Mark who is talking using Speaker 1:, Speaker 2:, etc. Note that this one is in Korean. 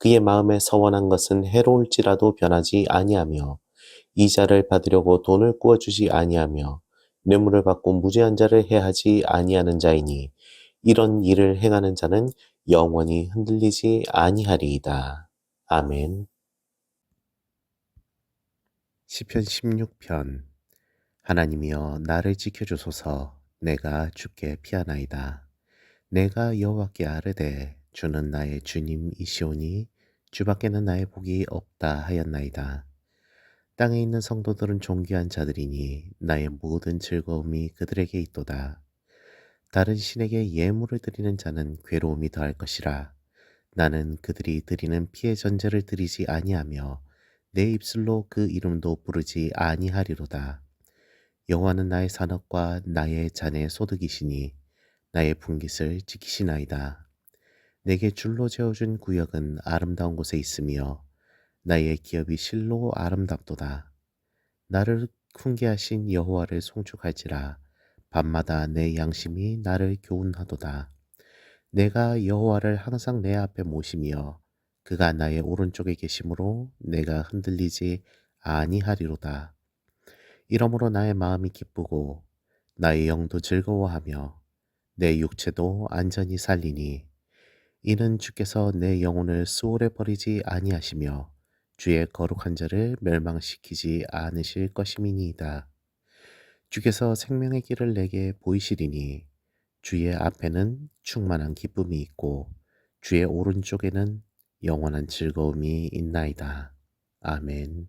Speaker 1: 그의 마음에 서원한 것은 해로울지라도 변하지 아니하며 이자를 받으려고 돈을 구워주지 아니하며 뇌물을 받고 무죄한 자를 해하지 아니하는 자이니 이런 일을 행하는 자는 영원히 흔들리지 아니하리이다. 아멘.
Speaker 2: 시편 16편 하나님이여 나를 지켜 주소서 내가 주께 피하나이다. 내가 여호와께 아르되 주는 나의 주님이시오니 주밖에는 나의 복이 없다 하였나이다. 땅에 있는 성도들은 존귀한 자들이니 나의 모든 즐거움이 그들에게 있도다. 다른 신에게 예물을 드리는 자는 괴로움이 더할 것이라. 나는 그들이 드리는 피의 전제를 드리지 아니하며 내 입술로 그 이름도 부르지 아니하리로다. 여호와는 나의 산업과 나의 잔의 소득이시니 나의 분깃을 지키시나이다. 내게 줄로 재어준 구역은 아름다운 곳에 있으며 나의 기업이 실로 아름답도다. 나를 훈계하신 여호와를 송축할지라 밤마다 내 양심이 나를 교훈하도다. 내가 여호와를 항상 내 앞에 모시며 그가 나의 오른쪽에 계심으로 내가 흔들리지 아니하리로다. 이러므로 나의 마음이 기쁘고 나의 영도 즐거워하며 내 육체도 안전히 살리니 이는 주께서 내 영혼을 수월에 버리지 아니하시며 주의 거룩한 자를 멸망시키지 않으실 것임이니이다. 주께서 생명의 길을 내게 보이시리니 주의 앞에는 충만한 기쁨이 있고 주의 오른쪽에는 영원한 즐거움이 있나이다. 아멘.